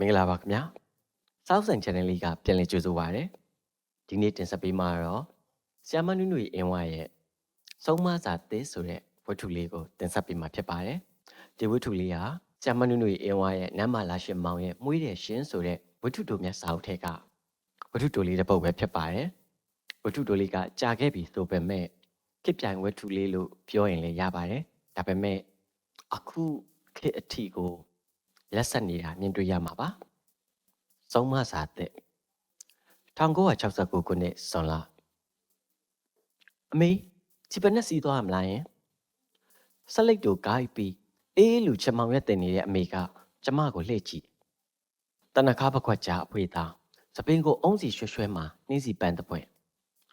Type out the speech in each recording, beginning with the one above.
မင်္ဂလာပါခင်ဗျာ South Sun Channel လေးကပြန်လည်ကြိုဆိုပါရစေဒီနေ့တင်ဆက်ပေးမှာတော့ဆ iam မနုနုအင်ဝါရဲ့ဆုံးမစာသစ်ဆိုတဲ့ဝတ္ထုလေးကိုတင်ဆက်ပေးမှာဖြစ်ပါတယ်ဒီဝတ္ထုလေးဟာဆ iam မနုနုအင်ဝါရဲ့နမ်းမာလာရှင်မောင်ရဲ့မွေးတဲ့ရှင်ဆိုတဲ့ဝတ္ထုတိုမြတ်စာအုပ်ထဲကဝတ္ထုတိုလေးတစ်ပုဒ်ပဲဖြစ်ပါတယ်ဝတ္ထုတိုလေးကကြာခဲ့ပြီဆိုပေမဲ့ဖြစ်ပြိုင်ဝတ္ထုလေးလို့ပြောရင်လည်းရပါတယ်ဒါပေမဲ့အခုခေတ်အထိကို လက်ဆက်နေတာမြင်တွေ့ရမှာပါ။ဆုံးမစာတဲ့1969ခုနှစ်ဇွန်လအမေဒီပနက်စီးသွားမလားယင်ဆက်လိုက်တို့ကိုက်ပြီးအေးလူချမောင်ရက်တင်နေတဲ့အမေကကျမကိုလှည့်ကြည့်တနခါပခွက်ကြအဖွေသားစပင်းကိုအုံးစီရွှဲရွှဲမှာနှင်းစီပန်းတစ်ပွဲ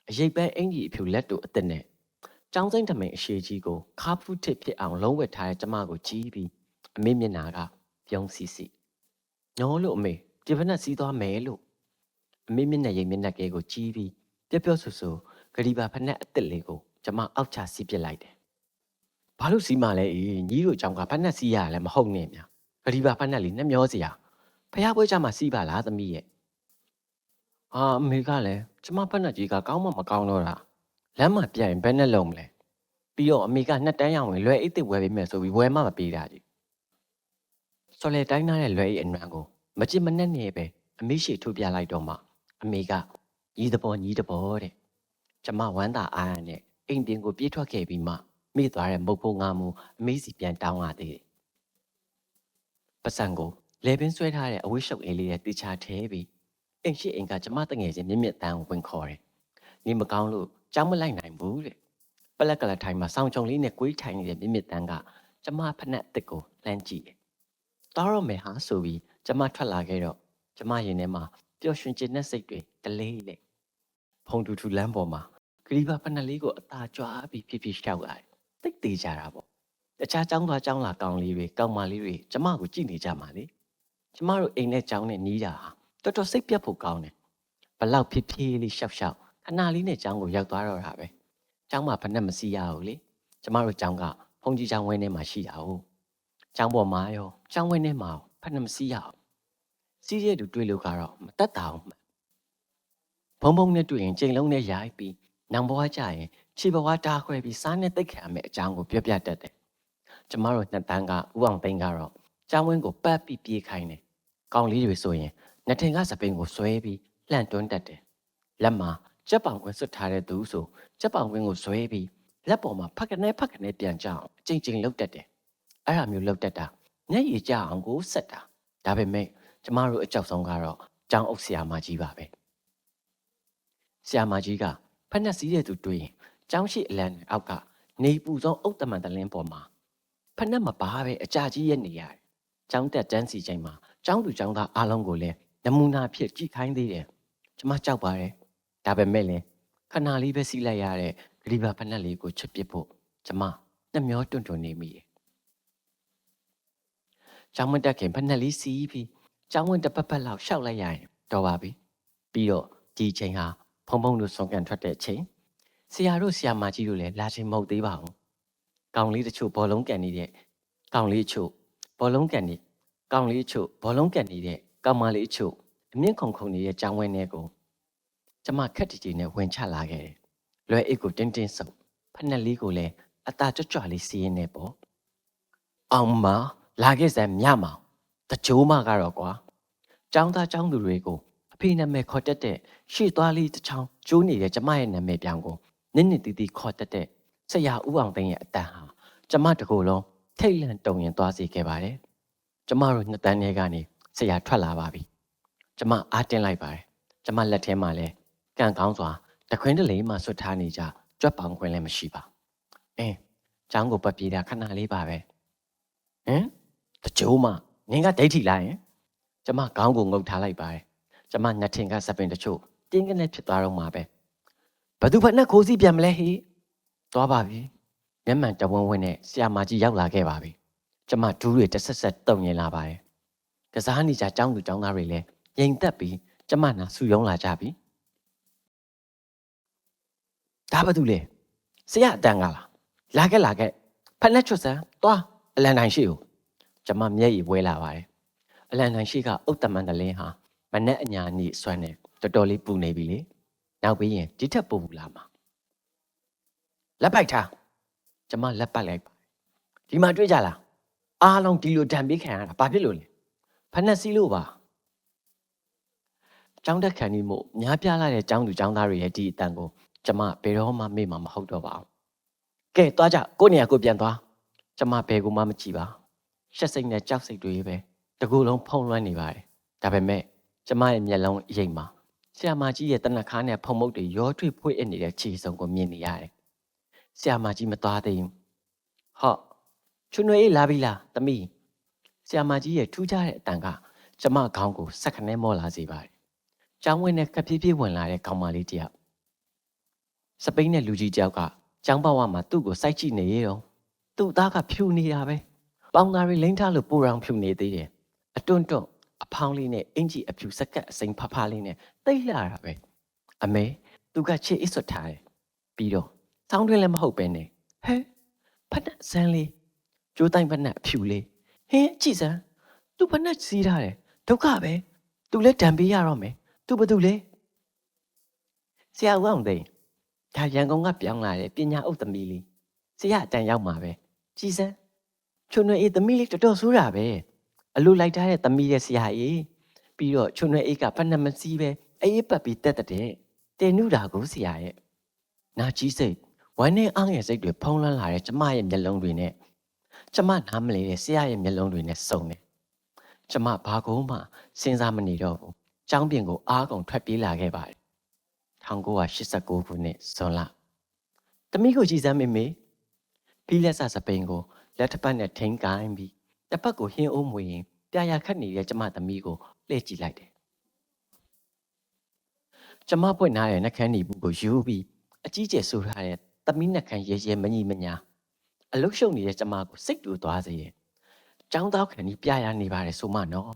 အရိပ်ပန်းအင်ကြီးအဖြူလက်တို့အသက်နဲ့ကျောင်းစိမ့်ထမိန်အရှိကြီးကိုခါဖူးထစ်ဖြစ်အောင်လုံးဝက်ထားတဲ့ကျမကိုကြည့်ပြီးအမေမျက်နာက ပြုံးစီစီညောလို့အမေဒီဖက်နဲ့စီးသွားမယ်လို့အမေမျက်နှာရိပ်မျက်နှာကဲကိုကြီးပြီးပြက်ပြက်ဆူဆူဂရီပါဖက်နဲ့အစ်စ်လေးကိုကျမအောက်ချစီးပစ်လိုက်တယ်ဘာလို့စီးမှလဲအေးညီတို့ကြောင့်ကဖက်နဲ့စီးရလည်းမဟုတ်နဲ့မြဂရီပါဖက်နဲ့လေးနှမျောစရာဖះပွဲကြမှာစီးပါလားသမီးရဲ့အာအမေကလည်းကျမဖက်နဲ့ကြီးကကောင်းမှမကောင်းတော့တာလမ်းမှာပြတ်ရင်ဘယ်နဲ့လုံးမလဲပြီးတော့အမေကနှစ်တန်းရောင်ဝင်လွယ်အိတ်တစ်ဝယ်ပေးမယ်ဆိုပြီးဝယ်မှမပေးတာကြီး စော်လေတိုင်းထားတဲ့လွယ်ဤအနံကိုမကြစ်မနှက်နဲ့ပဲအမေရှိထုတ်ပြလိုက်တော့မှအမေကညီးတဘောညီးတဘောတဲ့ကျမဝမ်းသာအားရနဲ့အိမ်ပြင်ကိုပြေးထွက်ခဲ့ပြီးမှမိသွားတဲ့မုတ်ဖို့ငါမူအမေစီပြန်တောင်းရသေးတယ်ပစံကိုလေပင်ဆွဲထားတဲ့အဝိရှုပ်အေးလေးနဲ့တေချာထဲပြီးအိမ်ရှိအိမ်ကကျမတငယ်ချင်းမြင့်မြင့်တန်းကိုဝင်ခေါ်တယ်နေမကောင်းလို့ကြောင်းမလိုက်နိုင်ဘူးတဲ့ပလက်ကလထိုင်မှာစောင်းချုံလေးနဲ့ကွေးထိုင်နေတဲ့မြင့်မြင့်တန်းကကျမဖက်နဲ့အစ်စ်ကိုလှမ်းကြည့်တယ် သွားတော့မယ်ဟာဆိုပြီးကျမထွက်လာခဲ့တော့ကျမရင်ထဲမှာပျော်ရွှင်ခြင်းနဲ့စိတ်တွေတလေးလေဖုန်တူတူလမ်းပေါ်မှာဂရီဘာဖနက်လေးကိုအသာကြွားပြီးဖြည်းဖြည်းရှောက်လာတယ်တိတ်သေးကြတာပေါ့တခြားចောင်းသွားចောင်းလာကောင်းလေးတွေကောင်းမလေးတွေကျမကိုကြည့်နေကြမှာလေကျမတို့အိမ်နဲ့ចောင်းနဲ့နီးတာဟာတော်တော်စိတ်ပြတ်ဖို့ကောင်းတယ်ဘလောက်ဖြည်းဖြည်းလေးရှောက်ရှောက်ခဏလေးနဲ့ចောင်းကိုရောက်သွားတော့တာပဲចောင်းမှာဖနက်မစီရဘူးလေကျမတို့ចောင်းကဖုန်ကြီးចောင်းဝင်းထဲမှာရှိတာဟုတ် ကျောင်းပေါ်မှာရောကျောင်းဝင်းထဲမှာရောဖက်နှမစီးရအောင်စီးရတူတွေ့လို့ကတော့မတတ်တာအောင်မှန်ဘုံဘုံနဲ့တွေ့ရင်ချိန်လုံးနဲ့ရိုက်ပြီးနောင်ဘဝကြရင်ခြေဘဝတားခွဲပြီးစားနဲ့တိတ်ခံရမယ့်အကြောင်းကိုပြောပြတတ်တယ်ကျမတို့နှစ်တန်းကဥအောင်သိန်းကတော့ကျောင်းဝင်းကိုပတ်ပြီးပြေးခိုင်းတယ်ကောင်းလေးတွေဆိုရင်နှစ်ထင်ကစပိန်ကိုဆွဲပြီးလှန့်တွန်းတတ်တယ်လက်မှာကြက်ပောင်ခွင်းဆွတ်ထားတဲ့သူဆိုကြက်ပောင်ခွင်းကိုဆွဲပြီးလက်ပေါ်မှာဖက်ကနေဖက်ကနေပြန်ကြအောင်အချိန်ချင်းလှုပ်တတ်တယ် အဲ့ဒါမျိုးလောက်တတ်တာမျက်ရည်ကျအောင်ကိုဆက်တာဒါပေမဲ့ကျမတို့အကြောက်ဆုံးကတော့ကျောင်းအုပ်ဆရာမကြီးပါပဲဆရာမကြီးကဖက်နှက်စည်းတဲ့သူတွေ့ရင်ကျောင်းရှိအလံအောက်ကနေပူဆုံးအုတ်တမန်တလင်းပေါ်မှာဖက်နှက်မပါပဲအကြာကြီးရဲ့နေရတယ်ကျောင်းတက်တန်းစီချိန်မှာကျောင်းသူကျောင်းသားအားလုံးကိုလည်းနမူနာဖြစ်ကြည့်ခိုင်းသေးတယ်ကျမကြောက်ပါတယ်ဒါပေမဲ့လည်းခဏလေးပဲစီးလိုက်ရတဲ့ဂရီဘာဖက်နှက်လေးကိုချွတ်ပစ်ဖို့ကျမနှမျောတွန့်တွန့်နေမိတယ် ကျောင်းမတက်ခင်ဖက်နှက်လေးစီးပြီးကျောင်းဝင်တစ်ပတ်ပတ်လောက်ရှောက်လိုက်ရရင်တော်ပါပြီပြီးတော့ဒီအချိန်ဟာဖုံဖုံတို့ဆုံးကန်ထွက်တဲ့အချိန်ဆရာတို့ဆရာမကြီးတို့လည်းလာချိန်မဟုတ်သေးပါဘူးကောင်လေးတချို့ဘောလုံးကန်နေတဲ့ကောင်လေးတချို့ဘောလုံးကန်နေကောင်လေးတချို့ဘောလုံးကန်နေတဲ့ကောင်မလေးတချို့အမြင့်ခုန်ခုန်နေတဲ့ကျောင်းဝင်းထဲကိုကျမခက်တီတီနဲ့ဝင်ချလာခဲ့တယ်လွယ်အိတ်ကိုတင်းတင်းဆုပ်ဖက်နှက်လေးကိုလည်းအตาကြွကြွလေးစီးရင်းနေပေါ့အောင်မ လာခဲ့စမ်းမြမောင်တကြိုးမကတော့ကွာចောင်းသားចောင်းသူတွေကိုအဖေနာမည်ခေါ်တတ်တဲ့ရှေ့သွားလေးတစ်ချောင်းကျိုးနေတဲ့ကျမရဲ့နာမည်ပြောင်းကိုနစ်နစ်တီတီခေါ်တတ်တဲ့ဆရာဦးအောင်သိန်းရဲ့အတန်ဟာကျမတကူလုံးထိတ်လန့်တုန်ရင်သွားစေခဲ့ပါတယ်ကျမတို့နှစ်တန်းထဲကနေဆရာထွက်လာပါပြီကျမအားတင်းလိုက်ပါတယ်ကျမလက်ထဲမှာလဲကန့်ကောင်းစွာတခွင်းတလေမှဆွတ်ထားနေကြကြွက်ပောင်ခွင်းလည်းမရှိပါအင်းចောင်းကိုပတ်ပြေးတာခဏလေးပါပဲဟမ် တကြိုးမနင်ကဒိတ်ထီလိုက်ရင်ကျမခေါင်းကိုငုတ်ထားလိုက်ပါတယ်ကျမနှစ်ထင်ကစပင်တချို့တင်းကနေဖြစ်သွားတော့မှာပဲဘသူဖက်နဲ့ခိုးစီပြန်မလဲဟေးသွားပါပြီမျက်မှန်တဝန်းဝန်းနဲ့ဆရာမကြီးရောက်လာခဲ့ပါပြီကျမဒူးတွေတစ်ဆက်ဆက်တုံရင်လာပါတယ်ကစားနေကြចောင်းသူចောင်းသားတွေလည်းရင်သက်ပြီးကျမနာဆူယုံလာကြပြီဒါဘာတူလဲဆရာအတန်ကလားလာခဲ့လာခဲ့ဖက်နဲ့ချွတ်စမ်းသွားအလန်တိုင်းရှိဦး ကျမမျက်ရည်ဝဲလာပါတယ်အလန်တန်ရှိကအုတ်တမန်တလင်းဟာမနဲ့အညာနီဆွမ်းနေတော်တော်လေးပူနေပြီလေနောက်ပြီးရင်ဒီထက်ပူပူလာမှာလက်ပိုက်ထားကျမလက်ပတ်လိုက်ပါဒီမှာတွေ့ကြလားအားလုံးဒီလိုတံပေးခံရတာဘာဖြစ်လို့လဲဖက်နဲ့စီးလို့ပါကျောင်းတက်ခံနေမှုများပြားလာတဲ့ကျောင်းသူကျောင်းသားတွေရဲ့ဒီအတန်ကိုကျမဘယ်တော့မှမေ့မှာမဟုတ်တော့ပါဘူးကဲသွားကြကိုယ့်နေရာကိုပြန်သွားကျမဘယ်ကူမှမကြည့်ပါ ရှက်စိတ်နဲ့ကြောက်စိတ်တွေပဲတကူလုံးဖုံလွှမ်းနေပါတယ်ဒါပေမဲ့ကျမရဲ့မျက်လုံးအရိပ်မှာဆရာမကြီးရဲ့တနခါနဲ့ဖုံမုတ်တွေရောထွေဖွေးအပ်နေတဲ့ခြေစုံကိုမြင်နေရတယ်ဆရာမကြီးမသွားသေးဘူးဟော့ချွန်းရွေးလာပြီလားသမီးဆရာမကြီးရဲ့ထူးခြားတဲ့အတန်ကကျမခေါင်းကိုစက်ခနဲမော့လာစေပါတယ်ကျောင်းဝင်နဲ့ကပ်ပြေးပြေးဝင်လာတဲ့ကောင်မလေးတယောက်စပိန်နဲ့လူကြီးတယောက်ကကျောင်းဘဝမှာသူ့ကိုစိုက်ကြည့်နေရောသူ့သားကဖြူနေတာပဲ ပေါင်သားတွေလိမ့်ထားလို့ပူရောင်ဖြူနေသေးတယ်အတွန့်တွန့်အဖောင်းလေးနဲ့အင်ကြီးအဖြူစက်ကက်အစိမ်းဖဖလေးနဲ့တိတ်လှတာပဲအမေသူကချစ်အစ်ဆွတ်ထားတယ်ပြီးတော့စောင်းတွင်းလည်းမဟုတ်ပဲနဲ့ဟဲဖက်နဲ့ဇန်းလေးကျိုးတိုင်းဖက်နဲ့အဖြူလေးဟင်းကြည့်စမ်းသူဖက်နဲ့စီးထားတယ်ဒုက္ခပဲသူလည်းတံပေးရတော့မယ်သူဘာသူလဲဆရာဦးအောင်သိန်းဒါရန်ကုန်ကပြောင်းလာတဲ့ပညာဥသမီးလေးဆရာအတန်ရောက်မှာပဲကြည်စမ်း ချွန်းနွယ်အေးသမီးလေးတော်တော်ဆိုးတာပဲအလိုလိုက်ထားတဲ့သမီးရဲ့ဆရာအေးပြီးတော့ချွန်းနွယ်အေးကဖက်နဲ့မစီးပဲအေးပတ်ပြီးတက်တဲ့တင်နုတာကိုဆရာရဲ့နာကြီးစိတ်ဝမ်းနဲ့အားငယ်စိတ်တွေဖုံးလွှမ်းလာတဲ့ကျမရဲ့မျက်လုံးတွေနဲ့ကျမနားမလဲတဲ့ဆရာရဲ့မျက်လုံးတွေနဲ့စုံတယ်ကျမဘာကုန်းမှစဉ်းစားမနေတော့ဘူးចောင်းပြင်ကိုအားကုန်ထွက်ပြေးလာခဲ့ပါတယ်1989ခုနှစ်ဇွန်လတမိကိုကြည်စမ်းမေမေပြီးလက်ဆစပိန်ကို လက်တစ်ပတ်နဲ့ထိန်းကိုင်းပြီးတစ်ပတ်ကိုဟင်းအိုးမွေရင်ပြာရခတ်နေတဲ့ကျမသမီးကိုလှည့်ကြည့်လိုက်တယ်ကျမပွင့်ထားတဲ့နှကန်းဒီဘူးကိုယူပြီးအကြီးကျယ်ဆူထားတဲ့သမီးနှကန်းရဲရဲမညီမညာအလုရှုံနေတဲ့ကျမကိုစိတ်တူသွားစေရဲ့ចောင်းသားခံပြီးပြရနေပါတယ်ဆိုမှနော်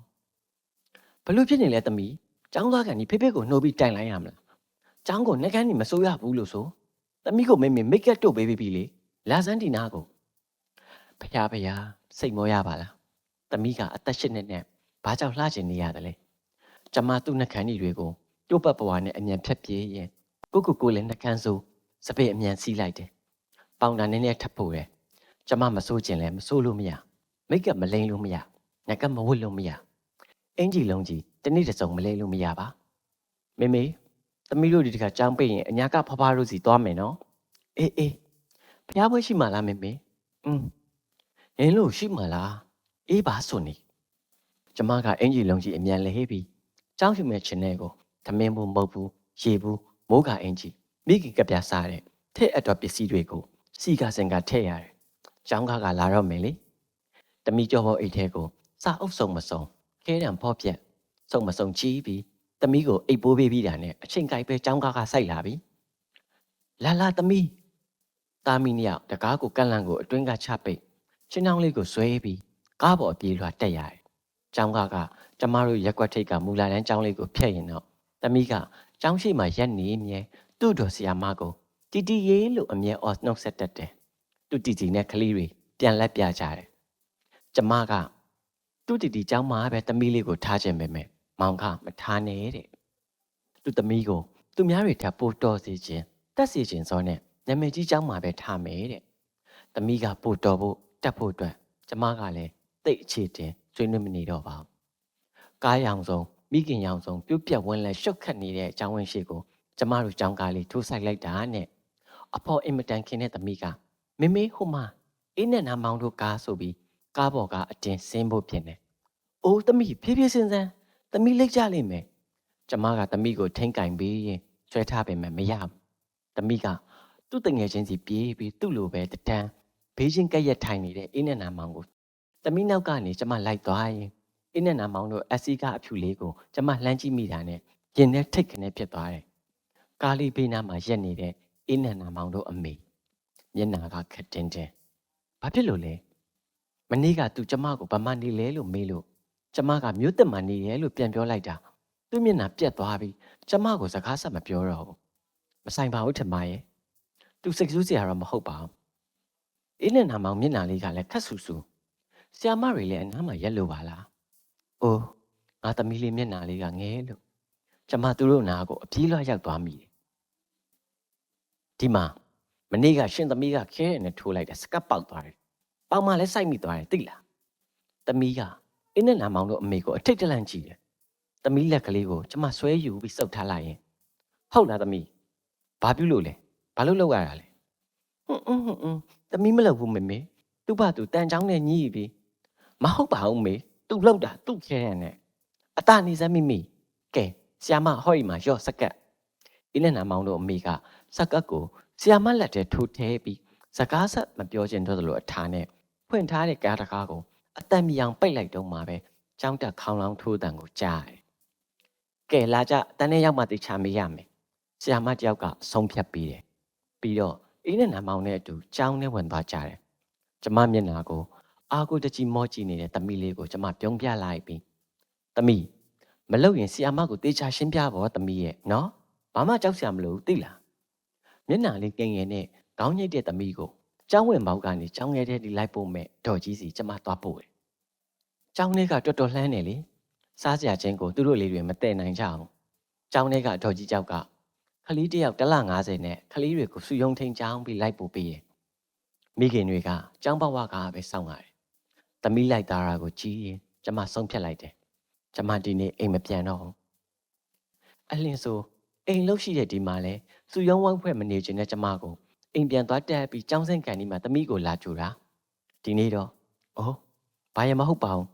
ဘလို့ဖြစ်နေလဲသမီးចောင်းသားခံပြီးဖေဖေကိုနှိုးပြီးတိုင်လိုက်ရမလားចောင်းကိုနှကန်းဒီမစိုးရဘူးလို့ဆိုသမီးကိုမေမေမိတ်ကပ်တို့ပေးပြီးလေလာစန်းဒီနာကို ဖျားဖျားစိတ်မောရပါလားသမီးကအသက်ရှစ်နှစ်နဲ့ဘာကြောင့်လှချင်နေရတယ်လဲကျမသူ့နှကန်းဒီတွေကိုတိုးပတ်ပွားနဲ့အမြန်ဖြတ်ပြေးရင်ကိုကိုကိုလည်းနှကန်းစိုးစပယ်အမြန်စီးလိုက်တယ်ပေါင်တန်နည်းနည်းထပ်ဖို့တယ်ကျမမစိုးကျင်လဲမစိုးလို့မရမိတ်ကမလိန်လို့မရငကမဝတ်လို့မရအင်ကြီးလုံးကြီးတနေ့တစ်စုံမလဲလို့မရပါမေမေသမီးတို့ဒီတခါကြောင်းပိတ်ရင်အညာကဖဖတို့စီသွားမယ်နော်အေးအေးဖျားပွဲရှိမှလားမေမေอืม အင်းလို့ရှိမှလားအေးပါဆိုနေကျမကအင်ကြီးလုံးကြီးအမြန်လဲဟေးပြီးကြောင်းဖြူမဲ့ခြင်းတဲ့ကိုသမင်းဘူးမုတ်ဘူးရေဘူးမိုးကအင်ကြီးမိကီကပြစားတဲ့ထဲ့အတော်ပစ္စည်းတွေကိုစီကစင်ကထည့်ရတယ်ကျောင်းကားကလာတော့မယ်လေတမီကျော်ဘောအိတ်ထဲကိုစာအုပ်စုံမစုံခဲတံဖော့ပြက်စုံမစုံချီးပြီးတမီကိုအိတ်ပိုးပေးပြီးတာနဲ့အချိန်ကြိုက်ပဲကျောင်းကားကစိုက်လာပြီလာလာတမီတာမီနှစ်ယောက်တကားကိုကန့်လန့်ကိုအတွင်းကချပိတ် ချင်းချောင်းလေးကိုဆွဲပြီးကားပေါ်အပြေးလွှာတက်ရတယ်ကျောင်းကားကကျမတို့ရက်ွက်ထိတ်ကမူလာတန်းကျောင်းလေးကိုဖျက်ရင်တော့တမီကကျောင်းရှိမှရက်နေမြဲသူ့တော်ဆရာမကိုတီတီရေးလို့အမြဲအော်နှုတ်ဆက်တတ်တယ်သူတီတီနဲ့ကလေးတွေပြန်လက်ပြကြတယ်ကျမကသူ့တီတီကျောင်းမှာပဲတမီလေးကိုထားခြင်းပဲမဲ့မောင်ကမထားနဲ့တဲ့သူ့သမီးကိုသူများတွေထပ်ပို့တော်စေခြင်းတက်စေခြင်းစောနဲ့နာမည်ကြီးကျောင်းမှာပဲထားမယ်တဲ့သမီးကပို့တော်ဖို့ တက်ဖို့အတွက်ကျမကလည်းတိတ်အခြေတင်ဆွေးနွေးမနေတော့ပါဘူးကားရောင်ဆုံးမိခင်ရောင်ဆုံးပြုတ်ပြက်ဝန်းလဲရှုပ်ခတ်နေတဲ့အကြောင်းဝင်ရှိကိုကျမတို့ကြောင်းကားလေးထိုးဆိုင်လိုက်တာနဲ့အဖေါ်အင်မတန်ခင်တဲ့သမီးကမမေဟိုမှာအင်းနဲ့နာမောင်တို့ကားဆိုပြီးကားပေါ်ကအတင်ဆင်းဖို့ပြင်တယ်။အိုးသမီးဖြည်းဖြည်းစင်းစမ်းသမီးလိုက်ကြလိမ့်မယ်။ကျမကသမီးကိုထိန်ကင်ပြီးရင်ဆွဲထားပေမဲ့မရဘူး။သမီးကသူ့တငယ်ချင်းစီပြေးပြီးသူ့လိုပဲတတန်း ဘေးချင်းကက်ရက်ထိုင်နေတဲ့အင်းနဲ့နာမောင်ကိုသမီးနောက်ကနေကျမလိုက်သွားရင်အင်းနဲ့နာမောင်တို့အစီကအဖြူလေးကိုကျမလှမ်းကြည့်မိတာနဲ့ရင်ထဲထိတ်ခနဲ့ဖြစ်သွားတယ်။ကားလေးဘေးနားမှာရက်နေတဲ့အင်းနဲ့နာမောင်တို့အမေမျက်နာကခက်တင်းတင်းဘာဖြစ်လို့လဲမနေ့ကသူကျမကိုဗမာနေလဲလို့မေးလို့ကျမကမြို့တက်မှနေရဲလို့ပြန်ပြောလိုက်တာသူ့မျက်နှာပြက်သွားပြီးကျမကိုစကားဆက်မပြောတော့ဘူးမဆိုင်ပါဘူးထမရဲ့သူစိတ်ဆိုးစရာတော့မဟုတ်ပါဘူး အင်းနဲ့နာမောင်မျက်နှာလေးကလည်းခက်ဆူဆူဆီယာမတွေလည်းအနားမှာရက်လို့ပါလားအိုးငါသမီးလေးမျက်နှာလေးကငဲလို့ကျမသူတို့နာကိုအပြေးလွှတ်ရောက်သွားမိတယ်ဒီမှာမနေ့ကရှင်သမီးကခဲရနဲ့ထိုးလိုက်တယ်စကတ်ပေါက်သွားတယ်ပေါင်မလည်းစိုက်မိသွားတယ်သိလားသမီးကအင်းနဲ့နာမောင်တို့အမေကိုအထိတ်တလန့်ကြည့်တယ်သမီးလက်ကလေးကိုကျမဆွဲယူပြီးစုပ်ထားလိုက်ရင်ဟုတ်လားသမီးဘာပြုလို့လဲဘာလို့လောက်ရတာလဲဟွန်းဟွန်းဟွန်းဟွန်း သမီးမလုပ်ဘူးမေမေသူ့ဘာသူတန်ချောင်းနဲ့ညီးပြီးမဟုတ်ပါဘူးမေသူလောက်တာသူ့ခဲရနဲ့အတနေစမ်းမိမိကဲဆီယာမဟောဒီမှာရော့စကတ်အင်းနဲ့နာမောင်တို့အမေကစကတ်ကိုဆီယာမလက်ထဲထိုးထဲပြီးစကားဆက်မပြောချင်တော့သလိုအထားနဲ့ဖွင့်ထားတဲ့ကားတကားကိုအတန်မြောင်ပိတ်လိုက်တော့မှပဲចောင်းတက်ခေါင်းလောင်းထိုးတန်ကိုကြားတယ်။ကဲလာကြတန်းထဲရောက်မှသိချမေးရမယ်။ဆီယာမတယောက်ကဆုံးဖြတ်ပြီးတယ်။ပြီးတော့ အင်းနဲ့နာမောင်နဲ့အတူចောင်းထဲဝင်သွားကြတယ်။ကျမမျက်နှာကိုအာကိုတကြီးမောကြည့်နေတဲ့သမီးလေးကိုကျမပြုံးပြလိုက်ပြီးသမီးမလုပ်ရင်ဆီယာမကိုတေချာရှင်းပြဖို့သမီးရဲ့နော်ဘာမှကြောက်စရာမလိုဘူးသိလားမျက်နှာလေးကင်ငယ်နဲ့ခေါင်းညိတ်တဲ့သမီးကိုကျောင်းဝင်ပေါက်ကနေကျောင်းငယ်ထဲဒီလိုက်ပို့မဲ့ဒေါ်ကြီးစီကျမသွားပို့တယ်။ကျောင်းထဲကတော်တော်လှမ်းတယ်လေ။စားစရာချင်းကိုသူတို့လေးတွေမတည့်နိုင်ကြအောင်။ကျောင်းထဲကဒေါ်ကြီးကြောက်က ခလီတယောက်တစ်လ90နဲ့ခလီတွေကိုစုယုံထိန်ချောင်းပြီးလိုက်ပို့ပေးတယ်။မိခင်တွေကကျောင်းဘဝကပဲစောင့်ရတယ်။သမီးလိုက်သားတာကိုကြည့်ရင်ကျမဆုံးဖြတ်လိုက်တယ်။ကျမဒီနေ့အိမ်မပြန်တော့ဘူး။အလင်းဆိုအိမ်လှုပ်ရှိတဲ့ဒီမှာလဲစုယုံဝိုင်းဖွဲ့မနေချင်တဲ့ကျမကိုအိမ်ပြန်သွားတက်ပြီးចောင်းစင်ကန်ဒီမှာသမီးကိုလာကြိုတာဒီနေ့တော့အော်ဘာရမဟုတ်ပါဘူး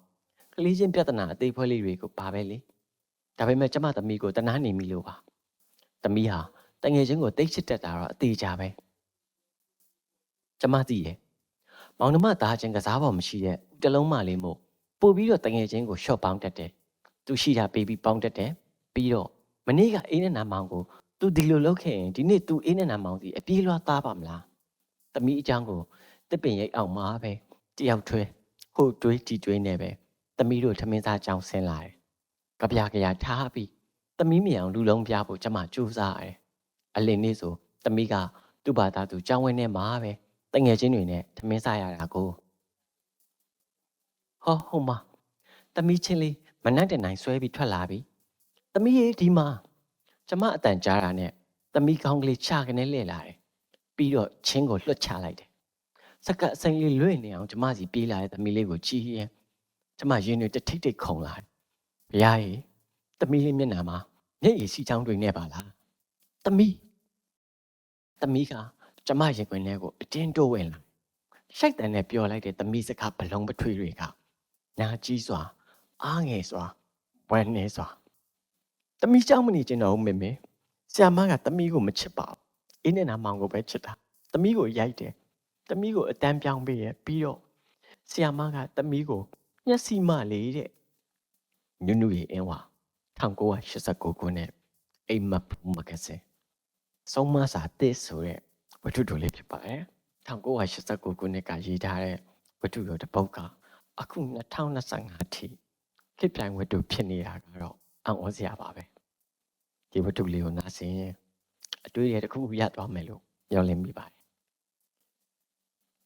ကလေးချင်းပြဿနာအသေးဖွဲလေးတွေကိုပါပဲလေဒါပေမဲ့ကျမသမီးကိုတနာနေမိလို့ပါ သမီးဟာတငယ်ချင်းကိုတိတ်ချစ်တတ်တာတော့အသေးကြပဲကျမသိရဲ့မောင်နှမသားချင်းကစားပေါ်မရှိတဲ့တလုံးမလေးမို့ပို့ပြီးတော့တငယ်ချင်းကိုရှော့ပေါင်းတတ်တယ်သူရှိတာပေးပြီးပေါင်းတတ်တယ်ပြီးတော့မနေ့ကအေးနဲ့နာမောင်ကိုသူဒီလိုလုပ်ခဲ့ရင်ဒီနေ့သူအေးနဲ့နာမောင်စီအပြေးလွှားသားပါမလား။သမီးအချောင်းကိုတစ်ပင်ရိတ်အောင်မှာပဲတယောက်ထွဲဟိုတွေးကြည်တွေးနေပဲသမီးတို့ထမင်းစားကြောင်းဆင်းလာတယ်။ကြပြကြရထားပြီး သမီးမြေအောင်လူလုံးပြဖို့ကျမကြိုးစားရတယ်။အလင်းနေ့ဆိုသမီးကသူ့ဘာသာသူကြောင်းဝင်းထဲမှာပဲတငယ်ချင်းတွေနဲ့ထမင်းစားရတာကိုဟောဟုတ်မသမီးချင်းလေးမနှက်တဲ့နိုင်ဆွဲပြီးထွက်လာပြီ။သမီးရေးဒီမှာကျမအတန်ကြားတာနဲ့သမီးကောင်းကလေးချကနေလှည့်လာတယ်ပြီးတော့ချင်းကိုလွှတ်ချလိုက်တယ်စကတ်အစိမ်းလေးလွင့်နေအောင်ကျမစီပြေးလာတဲ့သမီးလေးကိုကြည့်ရင်ကျမရင်တွေတထိတ်ထိတ်ခုန်လာတယ်ဘုရားကြီးသမီးလေးမျက်နှာမှာ မျက်ရည်စီချောင်းတွေနဲ့ပါလားသမီးသမီးကကျမရင်ခွင်ထဲကိုအတင်းတိုးဝင်လာရှိုက်တန်နဲ့ပြောလိုက်တဲ့သမီးစကားဘလုံးပထွေးတွေကညာကြီးစွာ အားငယ်စွာဝမ်းနေစွာတမီးကြောင့်မနေချင်တော့ဘူးမေမေဆရာမကတမီးကိုမချစ်ပါဘူးအင်းနဲ့နာမောင်ကိုပဲချစ်တာတမီးကိုရိုက်တယ်တမီးကိုအတန်းပြောင်းပေးရပြီးတော့ဆရာမကတမီးကိုမျက်စိမလေးတဲ့ညွနုရဲ့အင်းဝ 1989ခုနှစ်အိမ်မက်မဂဇင်းဆုံးမစာတစ်ဆိုတဲ့ဝတ္ထုတိုလေးဖြစ်ပါတယ်1989ခုနှစ်ကရေးထားတဲ့ဝတ္ထုတော်တစ်ပုဒ်ကအခု2025ထိခေတ်ပြိုင်ဝတ္ထုဖြစ်နေတာကတော့အံ့ဩစရာပါပဲဒီဝတ္ထုလေးကိုနားဆင်ရင်အတွေ့အကြုံတစ်ခုခုရသွားမယ်လို့မျှော်လင့်မိပါတယ်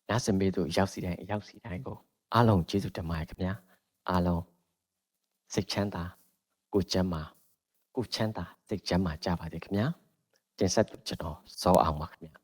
နားဆင်ပေးသူရောက်စီတိုင်းရောက်စီတိုင်းကိုအားလုံးကျေးဇူးတင်ပါတယ်ခင်ဗျာအားလုံးစိတ်ချမ်းသာ ကိုကျမ်းမာကိုချမ်းသာစိတ်ချမ်းသာကြပါစေခင်ဗျာတင်ဆက်သူကျွန်တော်ဇောအောင်ပါခင်ဗျာ